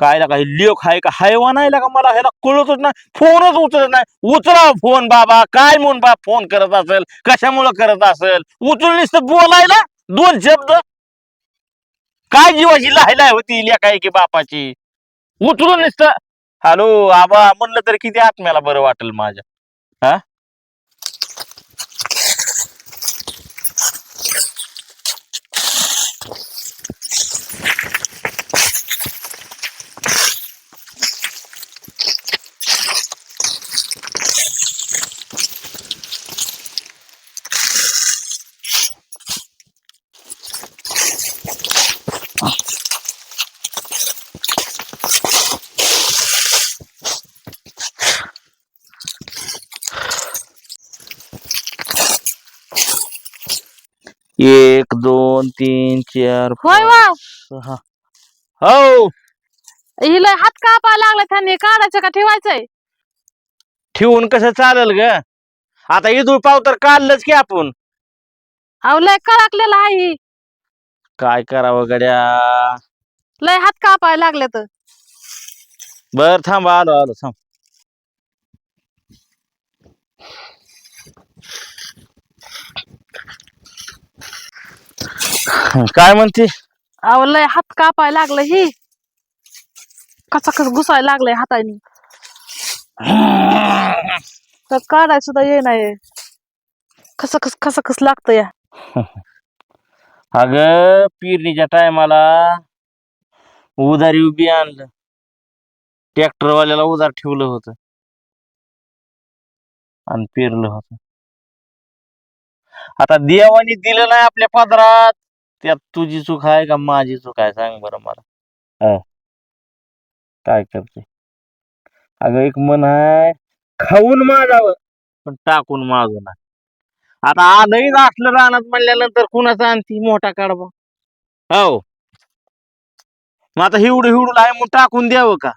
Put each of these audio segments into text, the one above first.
काय लागा काही लेख आहे का? हैवान आहे का मला? ह्याला कळतच नाही फोनच उचलत नाही. उचला फोन बाबा. काय म्हणून बा फोन करत असेल? कशामुळे करत असेल? उचलून नुसतं बोलायला? दोन शब्द? काय जीवाची लायलाय होती लेखाय की बापाची? उचलून नुसतं हॅलो आबा म्हणलं तर किती आत्म्याला बरं वाटेल माझ्या हा एक दोन तीन चार होय वा सहा. हो. हिला हात कापायला लागला त्यांनी? काढायचं का ठेवायचंय? ठेवून कसं चालेल ग? आता इदूळ पाव तर काढलंच की आपण. अहो लय कळकलेला आहे ही. काय करावं गड्या? लय हात कापायला लागले तर बर थांब आलो आलो थांब. काय म्हणते? अहो लय हात कापायला लागलं ही. कसा कस घुसायला लागलंय हाताने. तर काढाय सुद्धा ये नाही कस कस कस कस लागतं या. अग पेरणीच्या टायमाला उधारी उभी आणलं. ट्रॅक्टरवाल्याला उधार ठेवलं होतं. आणि पेरलं होतं. आता देवानी दिलं नाही आपल्या पदरात. त्यात तुझी चूक आहे का माझी चूक आहे? सांग बरं मला. हा. काय करते अगं एक मन आहे खाऊन मागावं. पण टाकून मागू ना. आता आलंही असलं रानात म्हणल्यानंतर कुणाचा आणती मोठा काढवा हो. मग आता हिवडू हिवडू आहे मग टाकून द्यावं का?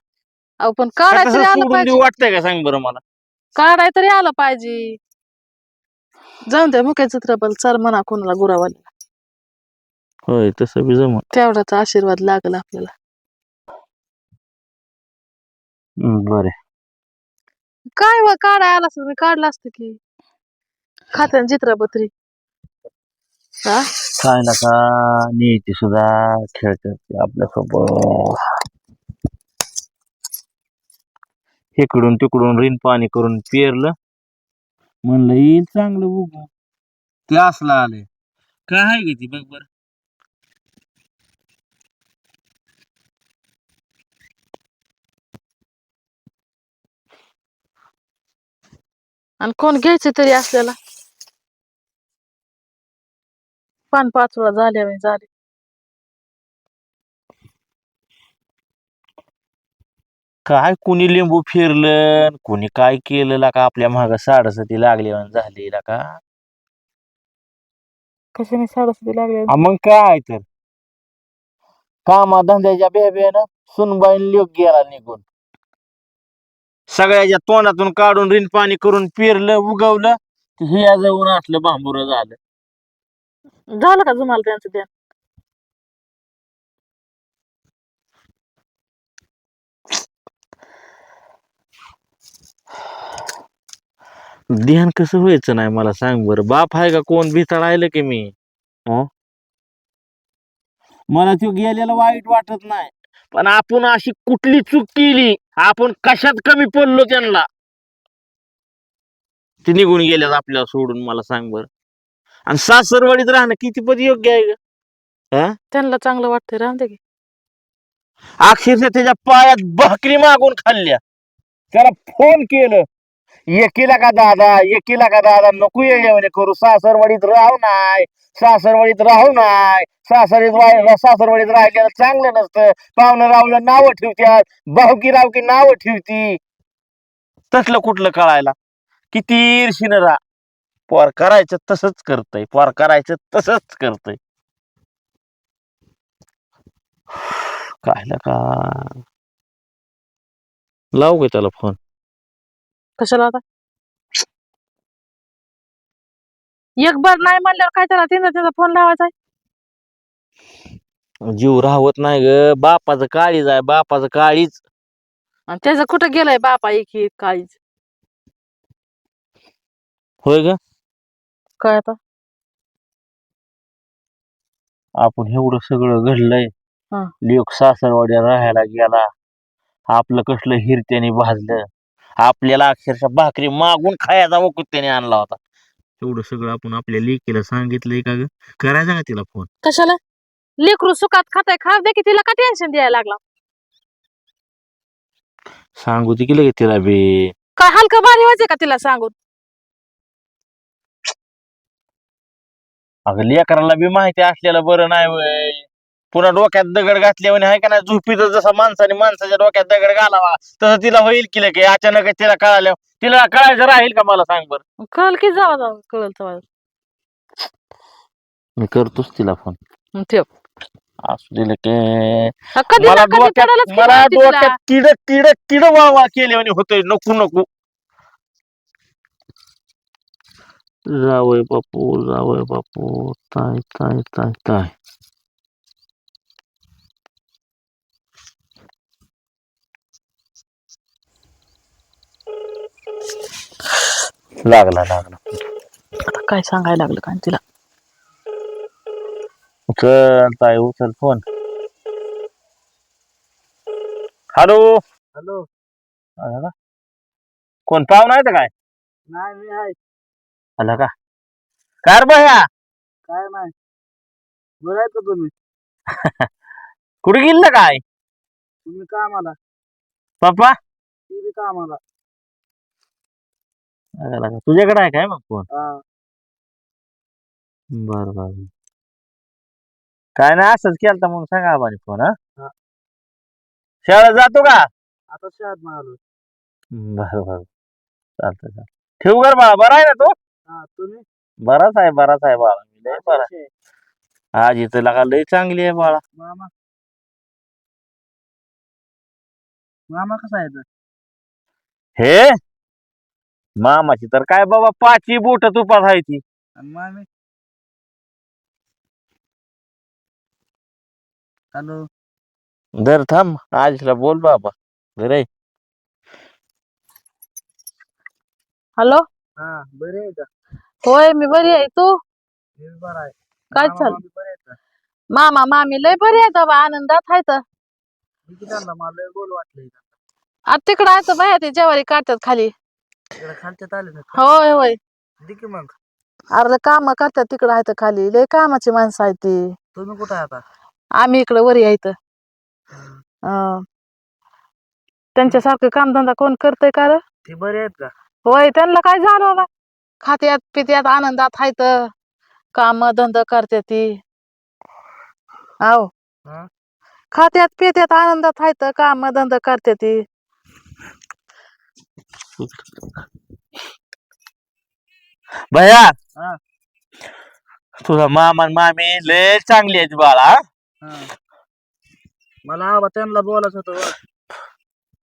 अहो पण का काढाय तसं तरी आलं सोडून पाहिजे. देऊ वाटतंय का? सांग बरं मला. काढाय तरी आलं पाहिजे. जाऊन द्या मुख्य चित्रपट सर म्हणा कोणाला गुरावाला. होय तसं बी जम तेवढाचा आशीर्वाद लागला आपल्याला. बरे. काय व काढाय आला असतं मी काढलं असतं की. खात्यान चित्रपत्री हा? काय नका नीती सुद्धा खेळ करते आपल्यासोबत. इकडून तिकडून रिन पाणी करून पेरलं. म्हणलं येईल चांगलं उगू. ते असलं आलंय. काय आहे ग ती बघ बर. आणि कोण घ्यायचे तरी असल्याला. पान पाच वेळा झाल्या बाई, झाले. काय कुणी लिंबू फिरलं न कुणी काय केलं का आपल्या माग साडसती लागली आणि झाली का कशाने साडेसाती लागले? हा मग काय तर. कामा धंद्याच्या बेब्यानं सुनबाईन लोक गेला निघून. सगळ्याच्या तोंडातून काढून रिन पाणी करून पेरलं उगवलं हे जाऊन असलं बांबुर झालं. झालं का जुमाला त्यांचं ध्यान ध्यान कसं व्हायचं नाही मला सांग बरं. बाप आहे का कोण? भितळायलं की मी. हं? मला तो गेलेला वाईट वाटत नाही. पण आपण अशी कुठली चूक केली? आपण कशात कमी पडलो त्यांना? ते निघून गेल्यात आपल्याला सोडून मला सांग बरं. आणि सासरवाडीत राहणं किती पद योग्य आहे ग. त्यांना चांगलं वाटतंय राहून दे की. अक्षरशः त्याच्या पायात भाकरी मागून खाल्ल्या. त्याला फोन केलं. एकीला का दादा? एकीला का दादा? नको येणे करू. सासरवाडीत राहू नाय सासरवाडीत राहू नाय सासरीत सासरवाडीत राहिलेलं चांगलं नसतं. पाहुणं रावलं नावं ठेवत्यात. भावकी रावकी नावं ठेवती. तसलं कुठलं कळायला? किती ईर्षीनं राहा पोर करायचं तसंच करतय. पोर करायचं तसंच करतय. काय का? लावू गे त्याला फोन. कशाला आता? एक बार नाही म्हणल्यावर काय त्याला तिथं त्याचा फोन लावायचा जीव राहत नाही ग. बापाचं काळीज आहे बापाचं काळीज. आणि त्याचं कुठं गेलाय बापा एक एक काळीच होय ग. काय आता? आपण एवढं सगळं घडलंय. हा. लोक सासरवाड्या राहायला गेला. आपलं कसलं हिरत्याने भाजलं. आपल्याला अक्षरशः भाकरी मागून खायचा वकूत त्याने आणला होता. एवढं सगळं आपण आपल्या लेकीला सांगितलंय का ग? करायचा का तिला फोन कशाला? लेकरू सुखात खाताय खा दे की तिला का टेन्शन द्यायला लागला? सांगू ती केलं तिला बे. काय हलकं भारी व्हायचं का तिला सांगून? अगं लेकराला बी माहिती असलेलं बरं नाही वय. पुन्हा डोक्यात दगड घातल्यावर आहे का नाही? झोपीत जसं माणसाने माणसाच्या डोक्यात दगड घालावा तसं तिला होईल की की अचानक तिला कळाल्या तिला कळायचं राहील का मला सांग बरं? कळल की जावा जावा कळल मी करतोच तिला फोन मग ठेव. असू दिलं की हा, कधी मला ना कधी डोक्यात की मला माहिती तिला. डोक्यात किड किड किड वावा केले आणि होतोय. नको नको. जावय बापू जावय बापू. ताय ताय ताय ताय लागला लागला. आता काय सांगायला लागलं काय तिला? उचल ताय उचल फोन. हॅलो? हॅलो? आला का? कोण पाहुणा आहे काय? नाही मी आहे. आला का? काय रे काय नाही. बरं आहे का तुम्ही? कुठे गेलं काय? तुम्ही कामाला. पप्पा? ती बी कामाला. तुझ्याकडे आहे काय मग फोन? हा. बर बर काय नाही असंच केलं म्हणून सांगा आबाने फोन हा? हा. शाळेत जातो का? आता शाळेत आलो. बर बर. चालतं चालतं ठेवू कर बाळा? बरा आहे ना तो? हा तुम्ही? बराच आहे बराच आहे बाळा. मी लय बरा कसे आहे? आज इथं लगा लय चांगली आहे बाळा. मामा? मामा कसा आहे तर? हे? मामाची तर काय बाबा पाचही बोट तुपात आहे ती. आणि मामी? हॅलो? धर थांब आजीला बोल बाबा. धर. हॅलो? हा बरे आहे का? होय मी बरी आहे. तू? मी बरा आहे. काय मामा, चाललं? मामी बरे आहेत का? मामा मामी लय बरी आहे बाबा आनंदात आहे तर मी किती आणला? मला लय गोल वाटलं इथं. आता तिकडं आहे तर बाया ते जेवारी काढतात खाली. तिकडे खालच्यात आले ना होय होय. दे की मग. अरे काम करतात तिकडं आहे तर खाली. लय कामाची माणसं आहे ती. तुम्ही कुठं आहे आता? आम्ही इकडे वरी आहे तर अं. त्यांच्यासारखं कामधंदा कोण करतय का रे? ते बरे आहेत का? होय त्यांना काय झालं बाबा? खात्यात पित्यात आनंदात हायत काम धंदा करते ती. आहो. हा? खात्यात पित्यात आनंदात हायत काम धंदा करते ती. भैया हा. तुझा मामा आणि मामी लय चांगली आहेत बाळा हा. मला आबा त्यांना बोलायचं होतं बरं.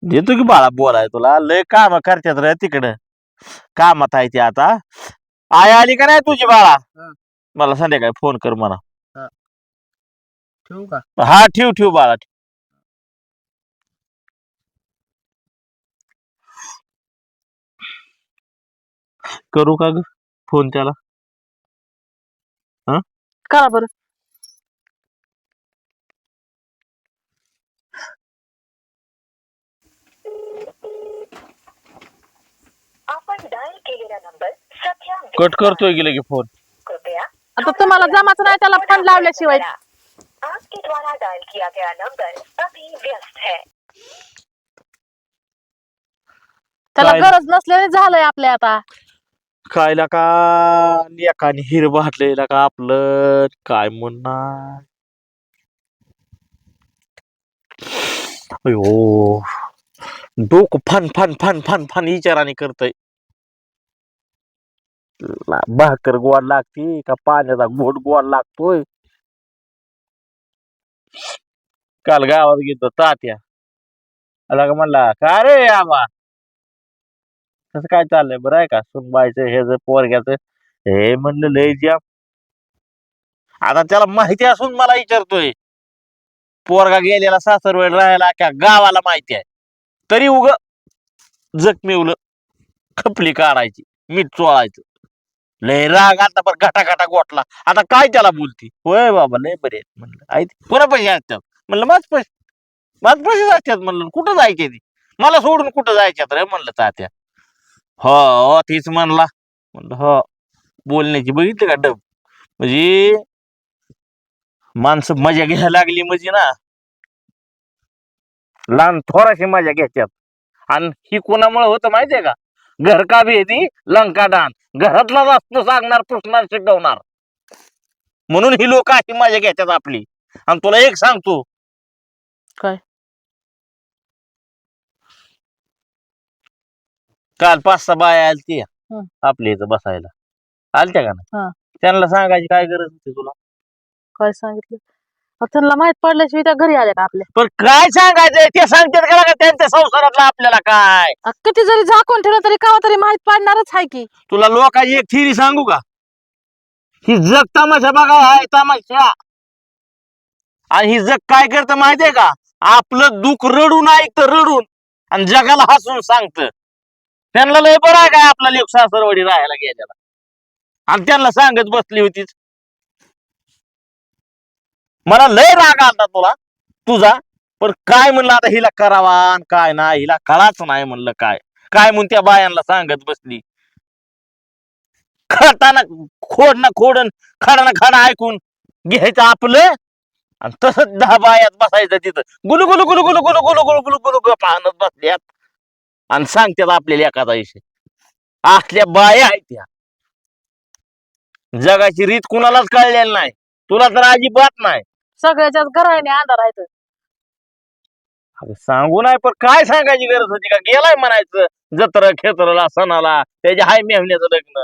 देतो की बाळा बोलाय तुला लय काम करतात रे तिकडं. कामात आहे ती आता. आई आली का नाही तुझी बाळा? हा. मला संध्याकाळी फोन कर म्हणा. ठेवू का? हा ठेव ठेव बाळा करू का ग फोन त्याला? करा बरं. आपण डायल केलेला नंबर सध्या कट करतोय गेले की फोन कृपया आता तुम्हाला जमाच नाही त्याला फोन लावल्याशिवाय. आपके द्वारा डायल किया गया नंबर अभी व्यस्त है. त्याला काय? गरज नसल्याने झालंय आपल्या आता. खायला का? एकाने हिर भाटलेला का आपलं? काय म्हणणार? अयो. डोकं फन फन फन फन फन विचाराने करतय. भाकर गोड लागते का पाण्याचा घोट गोड लागतोय? काल गावात घेतो तात्या. आला का म्हणला का रे आबा? कसं काय चाललंय बरं आहे का? सुनबायचं हे जर पोरग्याचं हे म्हणलं लय ज्या आता त्याला माहिती असून मला विचारतोय. पोरगा गेलेला सासरवेळ राहायला का गावाला माहिती आहे. तरी उग जखमीवलं खपली काढायची मीठ चोळायचं. लय राग आता पण घटा घटा गोठला. आता काय त्याला बोलती? होय बाबा लय बरे म्हणलं. आई पुन्हा पैसे असतात. म्हणलं माझ पैसे माझ पैसे असतात म्हणलं. कुठं जायचे ती? मला सोडून कुठं जायच्यात रे म्हणलं तात्या. हो हो तीच म्हणला. म्हणलं हो बोलण्याची बघितली का डब? म्हणजे माणसं मजा घ्यायला लागली म्हणजे ना. लहान थोराशी मजा घ्यायच्यात. आणि ही कोणामुळे होतं माहितीये का? घर का भेदी लंका दान. घरातलाच असतो सांगणार पुसणार शिकवणार. म्हणून ही लोक अशी मजा घ्यायच्यात आपली. आणि तुला एक सांगतो. काय? काल पाच सहा बाया आलती हं. आपल्या इथं बसायला. आलत्या का हा. नाही त्यांना सांगायची काय गरज होती तुला? काय सांगितलं? अहो, त्यांना माहीत पडल्याशिवाय त्या घरी आल्या का आपल्या? पण काय सांगायचंय? ते सांगतात का का त्यांच्या संसारातलं आपल्याला काय? किती जरी झाकून ठेवलं तरी कावा तरी माहीत पडणारच आहे की. तुला लोकांची एक थिरी सांगू का? ही जग तमाशा बघा हाय तमाशा. आणि ही जग काय करतं माहितीये का? आपलं दुःख रडून ऐकतं रडून. आणि जगाला हसून सांगतं. त्यांना लय बरं आहे काय आपला लेख सासरवाडी राहायला गेलेला आणि त्यांना सांगत बसली होतीच मला लय राग आला तुला तुझा पण काय म्हणलं आता हिला करावा आणि काय नाही हिला कळाच नाही म्हणलं काय काय म्हणून त्या बायांना सांगत बसली खडताना खोड ना खोडन खडा ना खडा ऐकून घ्यायचं आपलं आणि तसंच दहा बायात बसायचं तिथं गुलू गुलू गुलू गुलू गुलू गुलू गुलू गुलू गुलू गुलू पाहणत बसल्यात आणि सांगतात आपल्याला एखादा विषय. असल्या बाया आहेत त्या. जगाची रीत कुणालाच कळलेली नाही. तुला तर अजिबात नाही. सगळ्याच्याच घराने अंधार आहे अगं सांगू नाही पण काय सांगायची गरज होती का? गेलाय म्हणायचं जत्र खेत्रला सणाला त्याच्या हाय मेहण्याचं लग्न.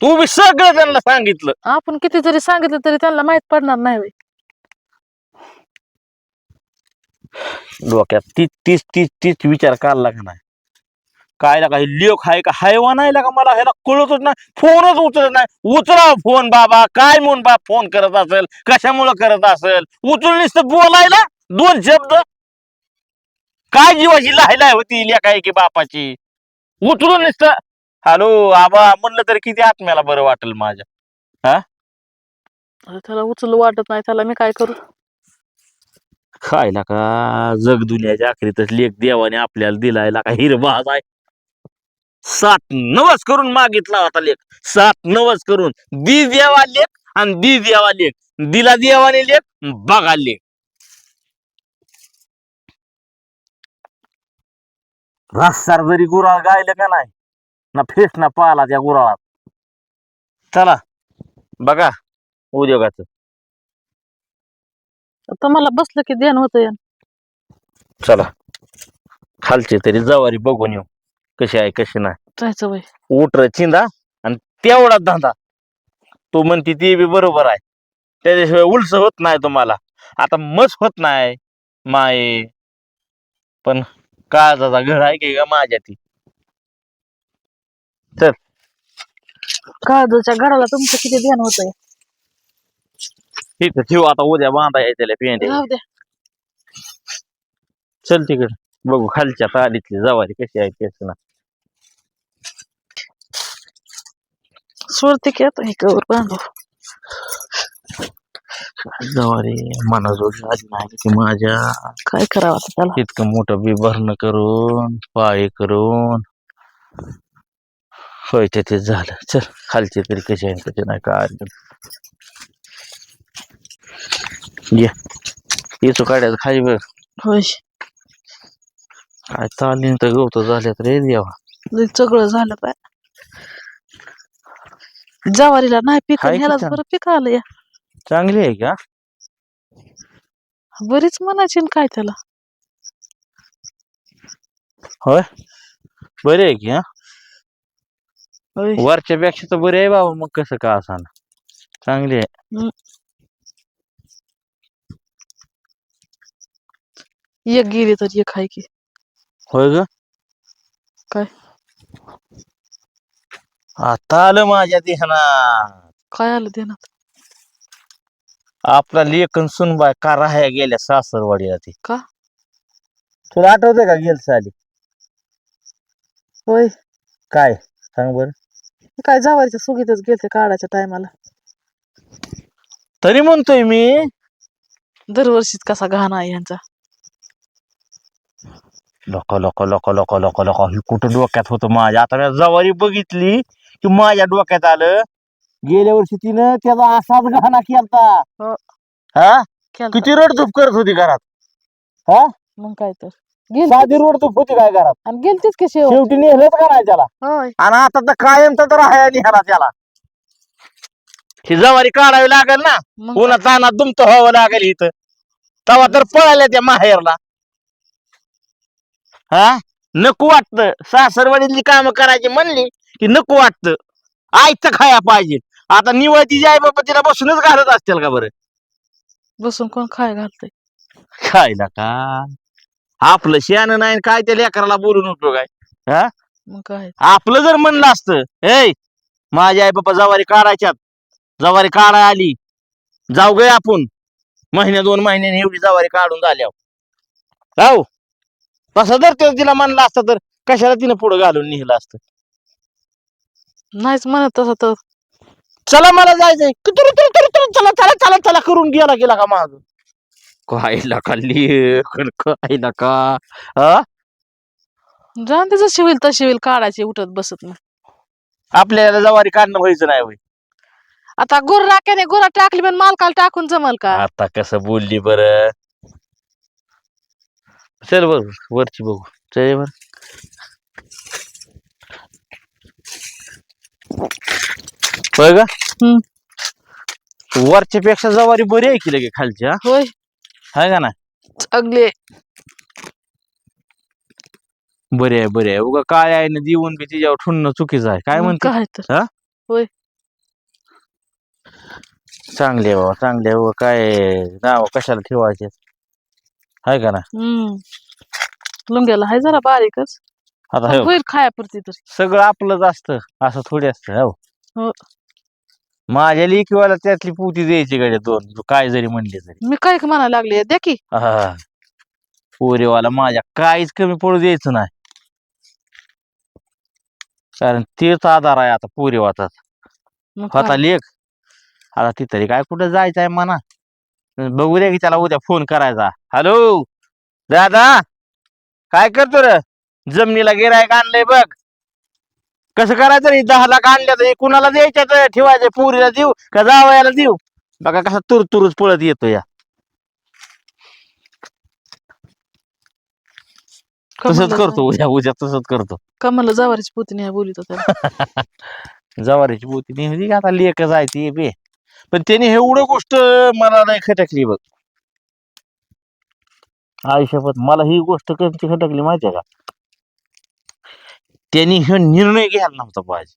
तू बी सगळं त्यांना सांगितलं. आपण किती जरी सांगितलं तरी त्यांना माहीत पडणार नाही होय. डोक्यात. तीच तीच तीच तीच विचार काढला का नाही? काय लागा हे लेख आहे का? हैवान आहे का मला? ह्याला कळतच नाही. फोनच उचलत नाही. उचला फोन बाबा. काय म्हणून बा फोन करत असेल? कशामुळं करत असेल? उचलून नुसतं बोलायला. दोन शब्द. काय जीवाची लायलाय होती लेखा की बापाची? उचलून नुसतं. हॅलो आबा म्हणलं तरी किती आत्म्याला बरं वाटेल माझ्या. हा? त्याला उचल वाटत नाही. त्याला मी काय करू? खायला का? जग दुनियाच्या आखरीतच लेख देवाने आपल्याला दिलायला का? हिरबाज आहे सात नवस करून मागितला होता लेख. सात नवस करून दि देवा लेख आणि दि देवा लेख. दिला देवाने लेख बघा लेख. रस्तार जरी गुराळ गायलं का नाही ना फेस ना पाला त्या गुराळात. चला बघा उद्योगाचं. आता मला बसलं की ध्यान होतं चला. खालचे तरी जवारी बघून येऊ कशी आहे कशी नाही. जायचं वय उटर चिंदा आणि तेवढा धंदा. तू म्हणती ते बी बरोबर आहे. त्याच्याशिवाय उलस होत नाही तुम्हाला. आता मस होत नाही माये. पण काळजाचा घड आहे की का माझ्या ती. काळजाच्या घराला तुमचं किती ध्यान होतंय? इथं ठेवू आता उद्या बांधा त्याला पेंडे. राहू द्या. चल तिकडे बघू खालच्या तालीतली जवारी कशी आहे तेच ना. सोडते की आता हे कवर बांधू. जवारी मनाजोग आधी नाही की माझ्या. काय करावं आता त्याला? इतकं मोठं बी भरणं करून पाळी करून. होय ते झालं. चल खालचे तरी कसे आहे कसे नाही काय ये येतो काढ्याचं खाली बघ. होय. काय चालली तर गवत झाल्यात रे देवा. लय सगळं झालं पाय जवारीला नाही पिक हाय की ह्यालाच छान. बरं पिक आलं या. चांगली आहे का? बरीच म्हणायची न काय त्याला. होय? बरी आहे की हा? होय. वरच्या पेक्षा तर बरी आहे बाबा मग कसं का असा चांगली आहे. एक गेली तर एक आहे की. होय ग. काय? आता आलं माझ्या ध्यानात. काय आलं ध्यानात? आपला लेखन सुनबाय का राहाया गेल्या सासरवाडीला ती. का? तुला आठवतंय का गेल साली? होय. काय? सांग बर. काय जावायच्या सुगीतच गेलते काढायच्या टायमाला. तरी म्हणतोय मी. दरवर्षीच कसा घाण आहे यांचा लोक लोक लोक लोक लोक लोक. ही कुठं डोक्यात होतं माझ्या? आता मी जवारी बघितली की माझ्या डोक्यात आलं. गेल्या वर्षी तिनं त्याचा असाच घाणा केलता. हो. हा? केलता. किती रडधूप करत होती घरात? मग काय तर. गेल साधी रडधूप होती काय घरात? आणि गेलतीच की शेव शेवटी नेहलंच का नाही त्याला? होय. आणि आता तर कायमचा तर आहे निघाला त्याला. ही जवारी काढावी लागेल ना? मग पुन्हा तानात दुमत व्हावं लागेल इथं. तवा तर पळाल्या त्या माहेरला. हा? नको वाटत. सासरवाडीतली काम करायची म्हणली की नको वाटत. आईचं खाया पाहिजे. आता निवळती आई बाबा तिला बसूनच घालत असतील का बरं? बसून कोण खाय घालतय? खायला का? आपलं शेण नाही काय त्या लेकराला बोलून उपयोग आहे? मग काय? आपलं जर म्हणलं असतं ए माझी आई बाबा जवारी काढायच्यात. जवारी काढाय आली. जाऊ गे आपण. महिन्या दोन महिन्याने एवढी जवारी काढून झाल्या जाऊ. तसं जर ते तिला म्हणलं असतं तर कशाला तिने पुढे घालून निघलं असतं? नाहीच म्हणत तसं तर. चला मला जायचंय. तुरु, तुरु, तुरु, तुरु, चला चला चला चला करून गेला गेला का माग? काय का लेखन काय का हा? जाण त्याचं शिवेल तशी होईल काढायची उठत बसत नाही. आपल्याला जवारी काढणं व्हायचं नाही होय. आता गुर राख्याने गुरा टाकली पण मालकाला टाकून जमल का? आता कसं बोलली बर? चल बर वरची बघू. चल बर. का? हम्म. वरच्या पेक्षा जवारी बरी आहे की लगे खालची हा? होय. हाय का ना चांगले बरी आहे बरी आहे. उगा काय आहे ना देऊन बी तिच्यावर ठुणणं चुकीचं आहे. काय म्हणते? काय तर. चांगले बाबा चांगले. उगा काय नाव कशाला ठेवायचे? हाय का ना हम्म. लुंग्याला हाय जरा बारीकच. आता हो होईल खायापुरती तरी. सगळं आपलंच असतं. असं थोडी असतं. हो. हो. माझ्या लेकीवाला त्यातली पुती द्यायची गाड्या दोन. काय जरी म्हणले तरी. मी काय म्हणायला लागले द्या की. आहा. पोरीवाला माझ्या काहीच कमी पडू द्यायचं नाही. कारण तेच आधार आहे आता पोरीवाचा मग होता काय? लेख. आता ती तरी काय कुठं जायचं आहे म्हणा. बघू द्या की त्याला उद्या फोन करायचा. हॅलो दादा? काय करतो रे? जमिनीला गिरायक आणलंय बघ. कसं करायचं रे? दहा लाख आणल्या तर कुणाला द्यायच्या तर? ठेवायचं. पुरीला देऊ का जावयाला देऊ? बघा कसा तुर तुरच पळत येतो या. तसंच करतो उद्या उद्या तसंच करतो. कमलला जावारीची पोती नाही बोलित होत्या जवारीची बोती नाही. होती का आता आहे ती बे. पण त्याने एवढं गोष्ट मला नाही खटकली बघ. आयुष्यात मला ही गोष्ट कशी खटकली माहितीये का? त्यांनी हे निर्णय घ्यायला नव्हता पाहिजे.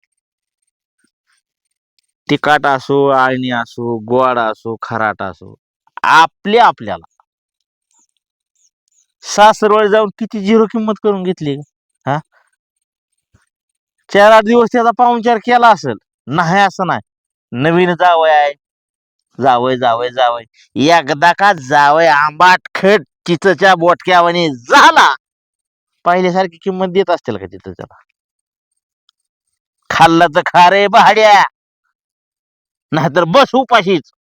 तिखट असो आळणी असो गोड असो खराट असो आपले आपल्याला. सासरवाडी जाऊन किती झिरो किंमत करून घेतली हा? चार आठ दिवस त्याचा पाहुणचार केला असेल. नाही असं नाही. नवीन जावय आहे. जावय जावय जावय. एकदा का जावय आंबाट खट चिचच्या बोटक्यावाने झाला. पहिल्यासारखी किंमत देत असतील का तिथं त्याला? खाल्लं तर खा रे भाड्या नाहीतर बस उपाशीच.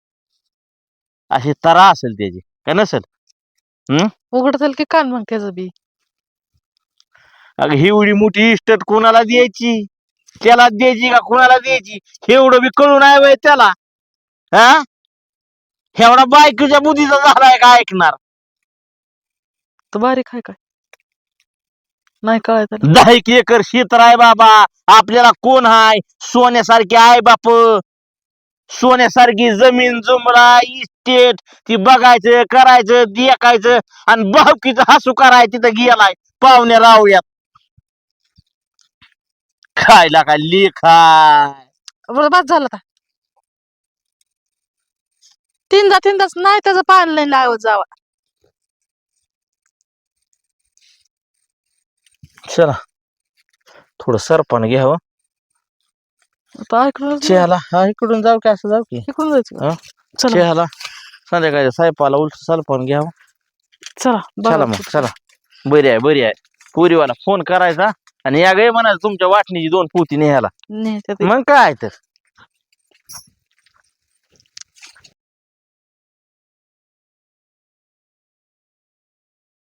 अशी तरा असेल त्याची. का नसेल? उघडत की कान मग त्याचं बी? अगं एवढी मोठी इस्टेट कोणाला द्यायची? त्याला द्यायची का कोणाला द्यायची? एवढं बी कळून आहे वय त्याला. हा? एवढा बायकोच्या बुद्धीचा झालाय का ऐकणार? तर बारीक आहे काय? नाही काय त्याला दहा एक एकर क्षेत्र आहे बाबा. आपल्याला कोण हाय? सोन्यासारखी आहे बाप. सोन्यासारखी जमीन जुमरा इस्टेट ती बघायचं करायचं देखायचं. आणि बावकीचं हसू कराय तिथं गेलाय. पाहुण्या रावयात खायला काय लेखाय बरं झालं का? तीनदा तीनदाच नाही त्याचं पाणी नाही लावत जावा. चला. थोडं सरपण घ्यावं आता इकडून चहाला. हा इकडून जाऊ की असं जाऊ की. इकडून जायचं? हा? चला. चहाला. संध्याकाळच्या साहेबाला उलट सलपण घ्यावं चला. चला बघा मग चला. बरी आहे बरी आहे. पुरीवाला फोन करायचा आणि या गे म्हणायचं तुमच्या वाटणीची दोन पोती न्यायला. नाही त्यात मग काय तर.